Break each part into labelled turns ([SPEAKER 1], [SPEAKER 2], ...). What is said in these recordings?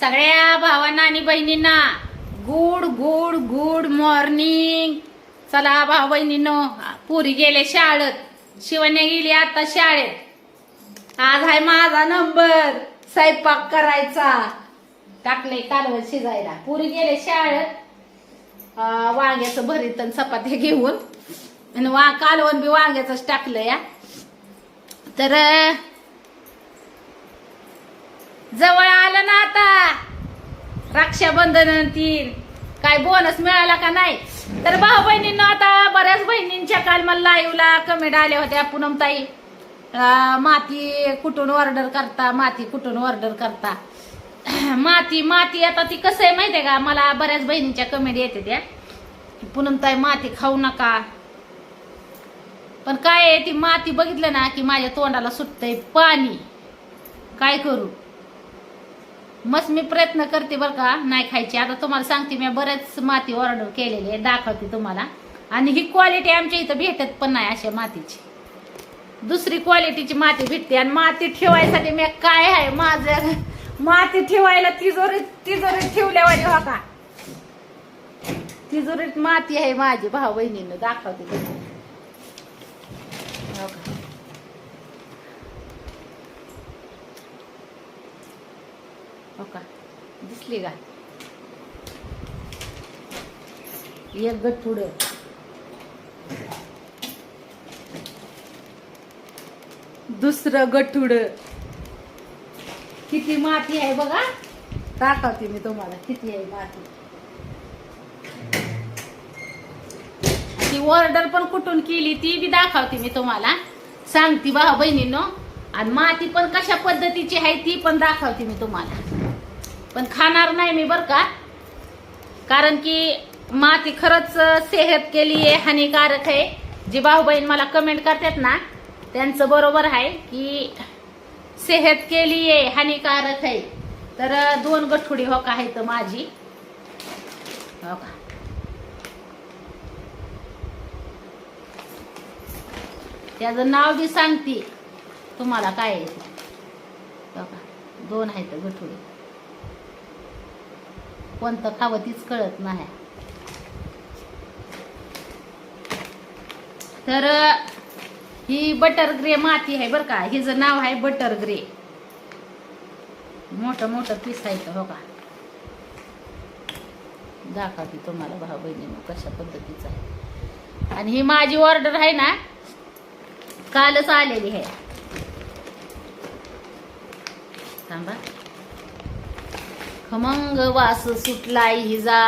[SPEAKER 1] सगळ्या भावांना आणि बहिणींना गुड गुड गुड मॉर्निंग चला भाऊ बहिणीनो पुरी गेले शाळेत. शिवण्या गेली आता शाळेत. आज आहे माझा नंबर स्वयंपाक करायचा. टाकले कालवण शिजायला. पुरी गेले शाळेत. वांग्याचं भरीत चपात्या घेऊन. आणि वा कालवण बी वांग्याचंच टाकलं या. तर जवळ आलं ना आता. रक्षाबंधन तीन काय बोनस मिळाला का नाही? तर भाऊ बहिणींना आता बऱ्याच बहिणींच्या काल मला लाईव्हला कमेंट आल्या होत्या. पूनमताई माती कुठून ऑर्डर करता? माती कुठून ऑर्डर करता? माती माती आता ती कसं आहे माहितीये का? मला बऱ्याच बहिणींच्या कमेंट येते त्या पूनमताई माती खाऊ नका. पण काय आहे ती माती बघितलं ना की माझ्या तोंडाला सुटतंय पाणी. काय करू? मस्त मी प्रयत्न करते बरं का नाही खायची. आता तुम्हाला सांगते मी बऱ्याच माती ऑर्डर केलेली आहे दाखवते तुम्हाला. आणि ही क्वालिटी आमच्या इथं भेटत पण नाही अशा मातीची. दुसरी क्वालिटीची माती भेटते आणि माती ठेवायसाठी मी काय आहे माझं माती ठेवायला तिजोरीत तिजोरीत ठेवल्यावानी हो का? तिजोरीत माती आहे माझी भाऊ बहिणीनं दाखवते. हो का हो का दिसली का? एक गठुड दुसरं गठुड किती माती आहे बघा. दाखवते मी तुम्हाला किती आहे माती. ती ऑर्डर पण कुठून केली ती बी दाखवते मी तुम्हाला. सांगते भाऊ बहिणीनो. आणि माती पण कशा पद्धतीची आहे ती पण दाखवते मी तुम्हाला. पण खाणार नाही मी बरं का. कारण की माती खरंच सेहत केली आहे हानिकारक आहे. जी भाऊ बहीण मला कमेंट करतात ना त्यांचं बरोबर आहे की सेहत केली आहे हानिकारक आहे. तर दोन गठुडी हो का आहेत माझी. हो का? त्याचं नाव बी सांगते. तुम्हाला काय आहे हो का? दोन आहेत गठुडी. कोणतं खावं तीच कळत नाही. तर ही बटर ग्रे माती आहे बरं का. हिचं नाव आहे बटर ग्रे मोठं मोठं पीस आहे हो का? दाखवते तुम्हाला भाऊ बहिणीनं कशा पद्धतीचं आहे. आणि ही माझी ऑर्डर आहे ना कालच आलेली आहे. थांबा. खमंग वास सुटलाय हिजा.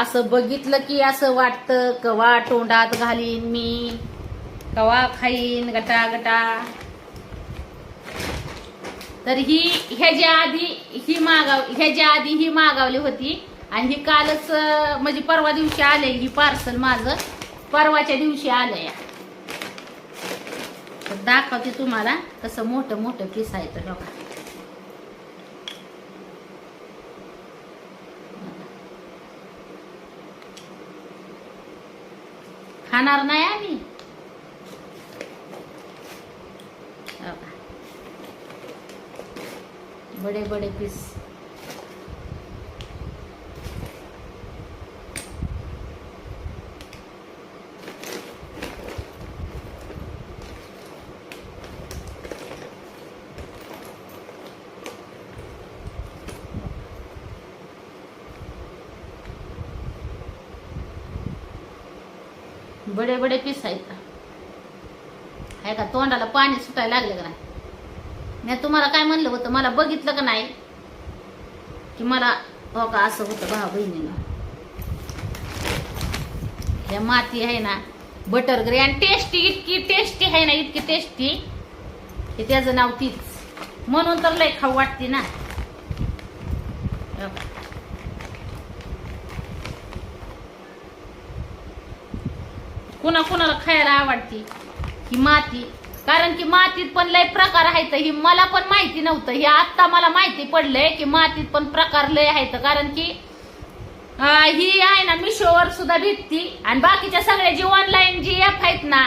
[SPEAKER 1] असं बघितलं की असं वाटतं कवा तोंडात घालीन मी कवा खाईन गटा गटा तर ही ह्याच्या आधी ही मागाव ह्याच्या आधी ही मागावली होती आणि ही कालच म्हणजे परवा दिवशी आले ही पार्सल माझं. परवाच्या दिवशी आलं या दाखवते तुम्हाला कसं मोठं मोठं पिसायचं आहे तर बघा. खाणार नाही आम्ही. हो बडे बडे पीस. बडे बडे पीस आहेत आहे का तोंडाला पाणी सुटायला लागलं का नाही? मी तुम्हाला काय म्हणलं होतं मला बघितलं का नाही? की मला हो का असं होतं भाऊ बहिणीनं. हे माती आहे ना बटर ग्रे आणि टेस्टी इतकी टेस्टी आहे ना इतकी टेस्टी हे त्याचं नाव तीच. म्हणून तर लय खाऊ वाटते ना हो का? कुणा कुणाला खायला आवडती? ही माती. कारण की मातीत पण लय प्रकार आहेत. ही मला पण माहिती नव्हतं. हे आत्ता मला माहिती पडलंय की मातीत पण प्रकार लय आहेत. कारण की ही आहे ना मिशोवर सुद्धा भेटती. आणि बाकीच्या सगळ्या जी ऑनलाईन जी ॲप आहेत ना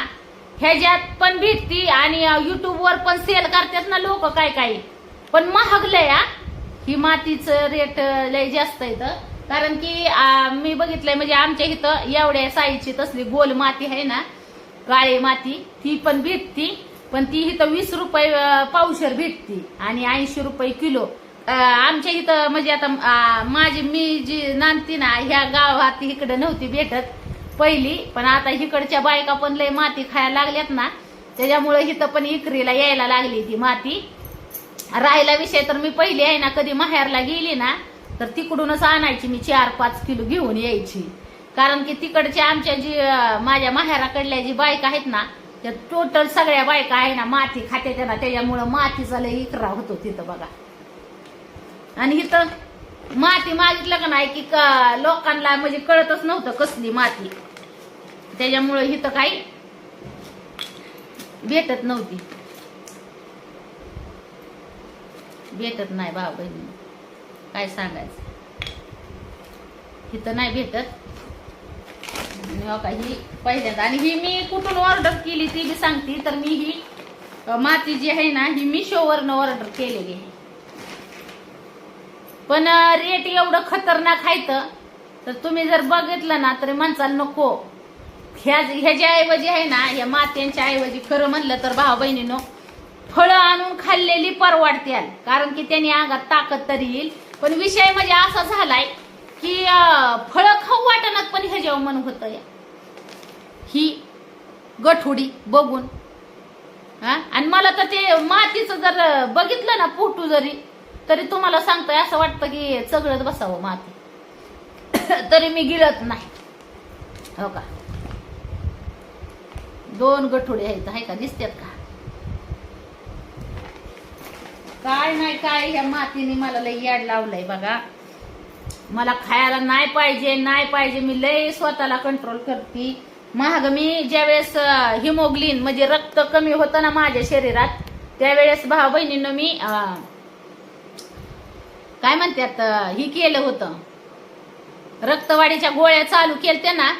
[SPEAKER 1] ह्याच्यात पण भेटती. आणि युट्यूबवर पण सेल करतात ना लोक काय काय पण महागलंय ही. मातीचं रेट लय जास्त इथं कारण की आ, मी बघितलंय म्हणजे आमच्या इथं एवढ्या साईजची तसली गोल माती आहे ना काळी माती ती पण भेटती पण ती इथं वीस रुपये पावशर भेटती आणि ऐंशी रुपये किलो. आमच्या इथं म्हणजे आता माझी मी जी नांदती ना ह्या गावात इकडं नव्हती भेटत पहिली पण आता इकडच्या बायका पण लय माती खायला लागल्यात ना त्याच्यामुळे इथं पण इकरीला यायला लागली ती माती. राहिला विषय तर मी पहिली आहे ना कधी माहेरला गेली ना तर तिकडूनच आणायची मी चार पाच किलो घेऊन यायची. कारण की तिकडच्या आमच्या जी माझ्या माहेराकडल्या जी बायका आहेत ना त्या टोटल सगळ्या बायका आहे ना माती खाते त्यांना त्याच्यामुळं मातीचा लय इकरा होतो तिथं बघा. आणि इथं माती मागितलं का नाही की लोकांना म्हणजे कळतच नव्हतं कसली माती. त्याच्यामुळं इथं काही भेटत नव्हती. भेटत नाही बाबा बहिणी. काय सांगायचं? इथं नाही भेटत. हो का ही पहिल्यांदा. आणि ही मी कुठून ऑर्डर केली ती बी सांगते तर मी ही माती जी आहे ना ही मिशोवरनं ऑर्डर केलेली आहे. पण रेट एवढं खतरनाक आहे तर तुम्ही जर बघितलं ना तरी म्हणचाल नको. ह्या ह्याच्या ऐवजी आहे ना या मात्यांच्या ऐवजी खरं म्हणलं तर भाऊ बहिणीनं फळं आणून खाल्लेली परवडत्याल. कारण की त्यांनी अंगात ताकद तरी येईल. पण विषय म्हणजे असा झालाय की फळं खाऊ वाटणात पण ह्याच्यावर मन होत या. ही गठुडी बघून. आणि मला तर ते मातीचं जर बघितलं ना पोटू जरी तरी तुम्हाला सांगतोय असं वाटतं की चगळत बसावं माती. तरी मी गिळत नाही. हो का? दोन गठोडे आहेत आहे का? दिसतात का? काय नाही काय? ह्या मातीने मला लई याड लावलंय बघा. मला खायला नाही पाहिजे नाही पाहिजे. मी लय स्वतःला कंट्रोल करते. महाग मी ज्यावेळेस हिमोग्लिन म्हणजे रक्त कमी होतं ना माझ्या शरीरात त्यावेळेस भाऊ बहिणीनं मी काय म्हणतात ही केलं होतं. रक्तवाढीच्या गोळ्या चालू केल्या ना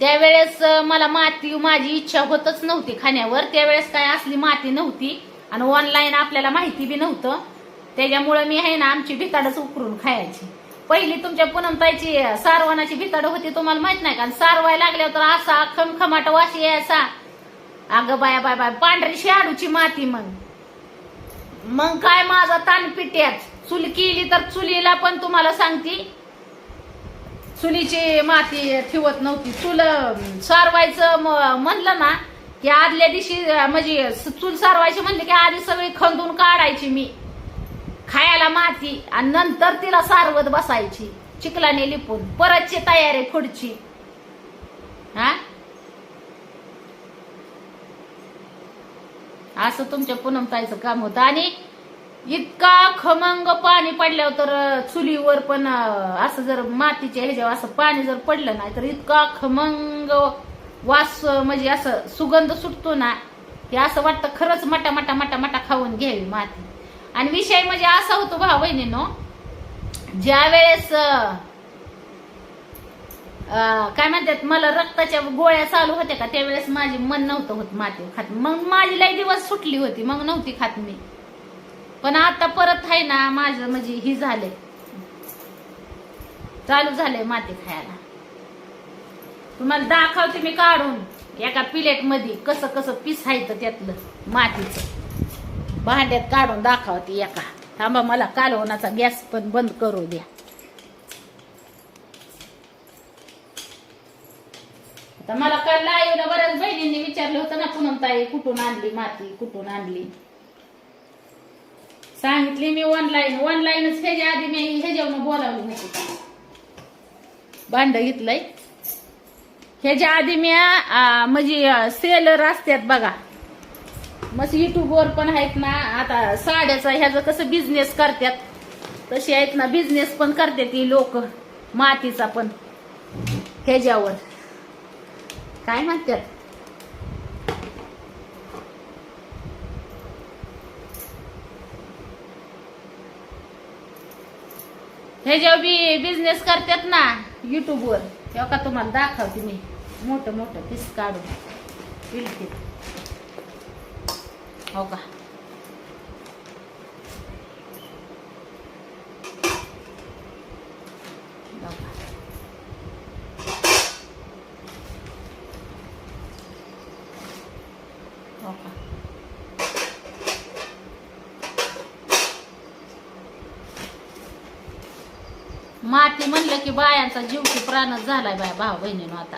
[SPEAKER 1] त्यावेळेस मला माती माझी इच्छा होतच नव्हती खाण्यावर. त्यावेळेस काय असली माती नव्हती. आणि ऑनलाईन आपल्याला माहिती बी नव्हतं. त्याच्यामुळं मी आहे ना आमची भिताडच उकरून खायची. पहिली तुमच्या पुनमताईची सारवणाची भिताड होती तुम्हाला माहीत नाही का? आणि सारवाय लागल्यावर तर असा खमखमाट वाशी यायचा. अगं बाया बाय बाय पांढरी शाडूची माती मग. मग काय माझा ताण पिट्याच चूल केली तर चुलीला पण तुम्हाला सांगती. चुलीची माती ठेवत नव्हती. चुल सारवायचं म- म्हणलं ना की आदल्या दिवशी म्हणजे चूल सारवायची म्हणले की आधी सगळी खंदून काढायची मी. खायला माती आणि नंतर तिला सारवत बसायची चिखलाने लिपून. परतची तयारी पुढची. हा? असं तुमच्या पूनमताईचं काम होतं. आणि इतका खमंग पाणी पडल्यावर तर चुलीवर पण असं जर मातीच्या ह्याच्यावर असं पाणी जर पडलं नाही तर इतका खमंग वास म्हणजे असं सुगंध सुटतो ना हे असं वाटतं खरंच मटा मटा मटा मटा खाऊन घ्यावी माती. आणि विषय म्हणजे असा होतो भाऊ बहिणीनो ज्या वेळेस काय म्हणतात मला रक्ताच्या गोळ्या चालू होत्या का त्यावेळेस माझी मन नव्हतं होत माती खात. मग माझी लई दिवस सुटली होती मग नव्हती खात मी. पण आता परत आहे ना माझं म्हणजे ही झाले चालू झालंय माती खायला. तुम्हाला दाखवते मी काढून. एका प्लेटमध्ये कसं कसं पिसायचं त्यातलं मातीचं. भांड्यात काढून दाखवते एका. थांबा मला कालवणाचा गॅस पण बंद करू द्या. आता मला काल लाईव्हला बऱ्याच बहिणींनी विचारलं होतं ना पूनम ताई कुठून आणली माती कुठून आणली? सांगितली मी ऑनलाईन ऑनलाईनच ह्याच्या आधी मी ह्याच्यावर बोलावली होती. भांड घेतलंय? ह्याच्या आधी मी म्हणजे सेलर असतात बघा. मग युट्यूबवर पण आहेत ना आता साड्याचा ह्याचं कसं बिझनेस करतात. तसे आहेत ना बिझनेस पण करतात ही लोक मातीचा पण. ह्याच्यावर. काय म्हणतात? ह्याच्यावर बी बिझनेस करतात ना युट्यूबवर Eu vou tomar um daco de mim. Muito, muito. Piscado. Filho. Ok. Okay. माती म्हणलं की बायांचा जीव की प्राणच झालाय बाय भाऊ बहिणीनं आता.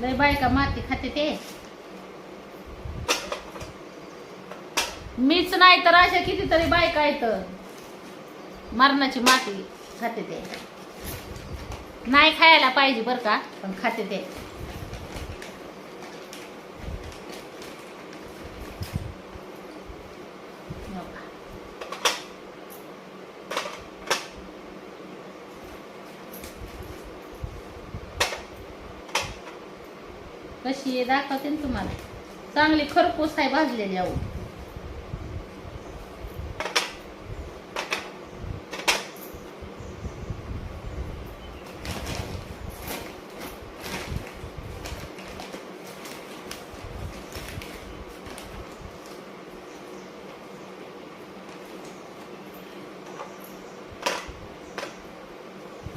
[SPEAKER 1] लय बायका माती खाते ते. मीच नाही तर अशा कितीतरी बायका आहेत. मरणाची माती खाते ते. नाही खायला पाहिजे बरं का पण खाते ते हो का? कशी आहे दाखवते ना तुम्हाला. चांगली खरपूस आहे भाजलेली अहो.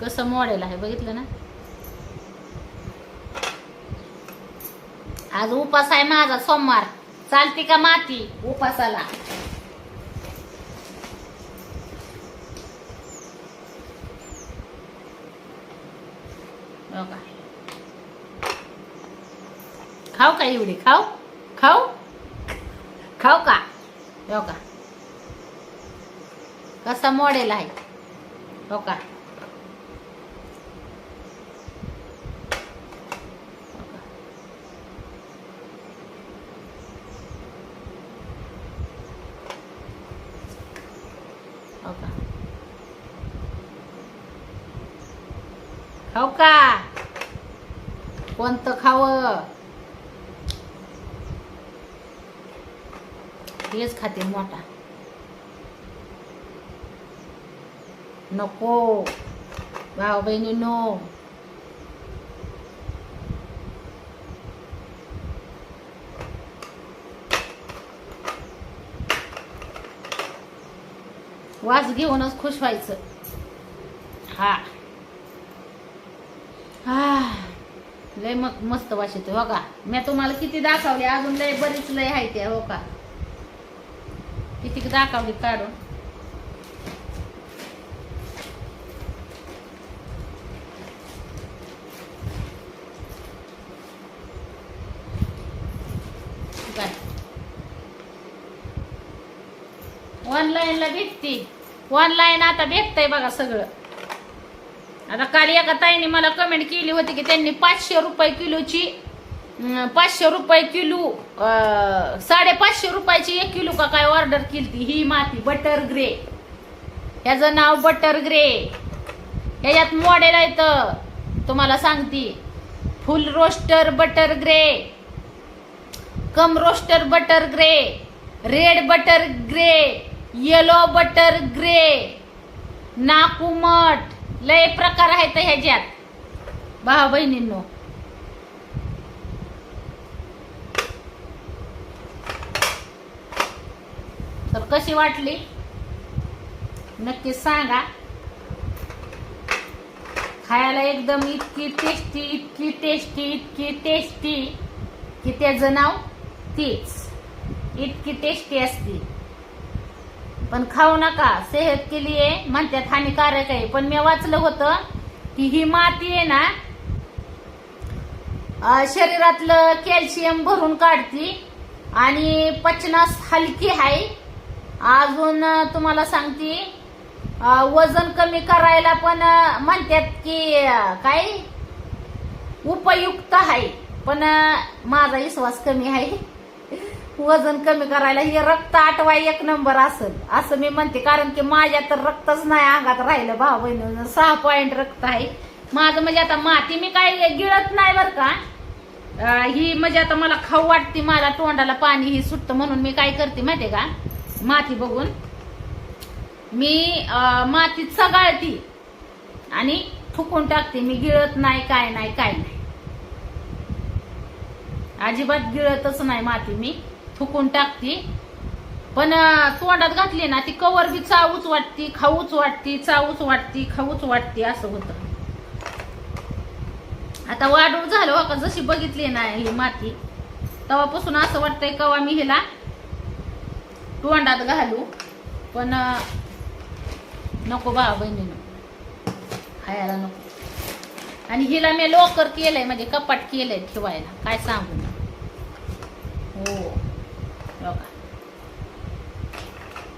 [SPEAKER 1] कसं मॉडेल आहे बघितलं ना? आज उपास आहे माझा सोमवार. चालती का माती? उपासाला? खाऊ का एवढी? खाऊ? खाऊ? खाऊ का? हो का कसा मॉडेल आहे? हो का हो का? हो का खाऊ का कोणतं खावं? हेच खाते मोठा. नको. भाऊ बहिणी नो वास घेऊनच खुश व्हायचं. हा. हा. लय मग मस्त वास येतो हो का? मी तुम्हाला किती दाखवले अजून लय बरीच लय आहे ते हो का? किती दाखवली काढून? काय? ऑनलाईनला भेटती. ऑनलाईन आता भेटतंय बघा सगळं. आता काल एका ताईने मला कमेंट केली होती की त्यांनी पाचशे रुपये किलोची पाचशे रुपये किलो साडेपाचशे रुपयाची एक किलो का काय ऑर्डर केली ही माती बटर ग्रे ह्याचं नाव बटर ग्रे ह्याच्यात मॉडेल आहे तर तुम्हाला सांगते. फुल रोस्टर बटर ग्रे कम roaster butter grey red butter grey yellow butter grey नाकुमट लय प्रकार आहेत ह्याच्यात भाऊ बहिणींनो. तर कशी वाटली? नक्की सांगा. खायला एकदम इतकी टेस्टी इतकी टेस्टी इतकी टेस्टी की त्याचं नाव? तीच. इतकी टेस्टी असती. पण खाऊ नका सेहत के लिए म्हणतात हानिकारक आहे. पण मी वाचलं होतं की ही माती आहे ना शरीरातलं कॅल्शियम भरून काढती आणि पचनास हलकी आहे. अजून तुम्हाला सांगते वजन कमी करायला पण म्हणतात की काय? उपयुक्त आहे. पण माझा विश्वास कमी आहे. वजन कमी करायला हे रक्त आटवाय एक नंबर असेल. असं मी म्हणते कारण की माझ्या तर रक्तच नाही अंगात राहिलं भाव बहिण सहा पॉईंट रक्त आहे. माझं म्हणजे आता माती मी काय गिळत नाही बरं का. ही म्हणजे आता मला खाऊ वाटते मला तोंडाला पाणी ही सुटतं म्हणून मी काय करते माहिती का? माती बघून. मी माती मातीत आणि फुकून टाकते. मी गिळत नाही काय नाही काय नाही. अजिबात गिळतच नाही माती मी. थुकून टाकते. पण तोंडात घातली ना ती कवर बी चावूच वाटती खाऊच वाटती चावूच वाटती खाऊच वाटती असं होतं. आता वाढून झालं हो का जशी बघितली ना ही माती तेव्हापासून असं वाटतंय कवा मी हिला तोंडात घालू. पण नको बा बहिणीनं. खायला नको. आणि हिला मी लॉकर केलंय म्हणजे कपाट केलंय ठेवायला. काय सांगू? हो हो का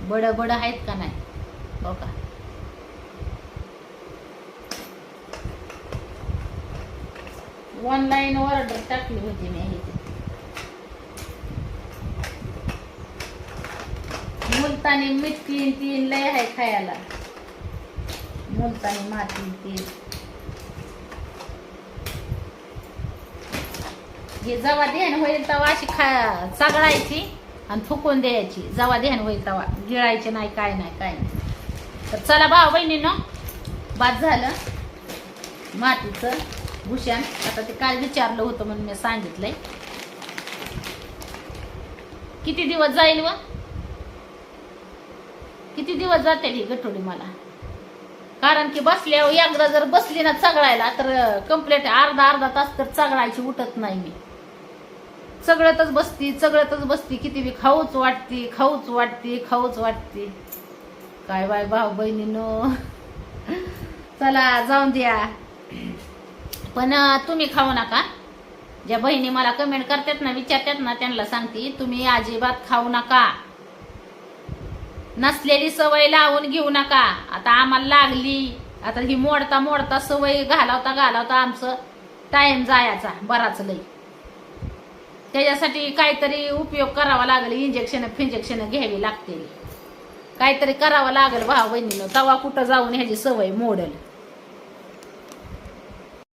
[SPEAKER 1] बड बड आहेत का नाही? हो का? ऑनलाईन ऑर्डर टाकली होती मी ह्याची मुलतानी मीठ तीन लय आहे खायला. मुलतानी माती तीन हे जवा देण होईल तेव्हा अशी खा सगळायची. आणि फुकून द्यायची. जवा ध्यान होईल तवा. गिळायचे नाही काय नाही काय नाही. तर चला भाव बहिणीनं बाद झालं. मातीचं भूषण. आता ते काय विचारलं होतं म्हणून मी सांगितलंय. किती दिवस जाईल व? किती दिवस जाते ही गठोडी मला? कारण की बसल्यावर एकदा जर बसली ना चगळायला तर कंप्लीट अर्धा अर्धा तास तर चगळायची उठत नाही मी. सगळ्यातच बसती सगळ्यातच बसती. किती बी खाऊच वाटती खाऊच वाटती खाऊच वाटती. काय बाय भाऊ बहिणीनो? चला जाऊन द्या. पण तुम्ही खाऊ नका. ज्या बहिणी मला कमेंट करतात ना विचारतात ना त्यांना सांगते तुम्ही अजिबात खाऊ नका. नसलेली सवय लावून घेऊ नका. आता आम्हाला लागली. आता ही मोडता मोडता सवय घालावता घालावता आमचं टाइम जायचा बराच लई. त्याच्यासाठी काहीतरी उपयोग करावा लागेल इंजेक्शन फिंजेक्शन घ्यावी लागतील काहीतरी करावं लागेल भाऊ बहिणीनं. तवा कुठं जाऊन ह्याची सवय मोडल.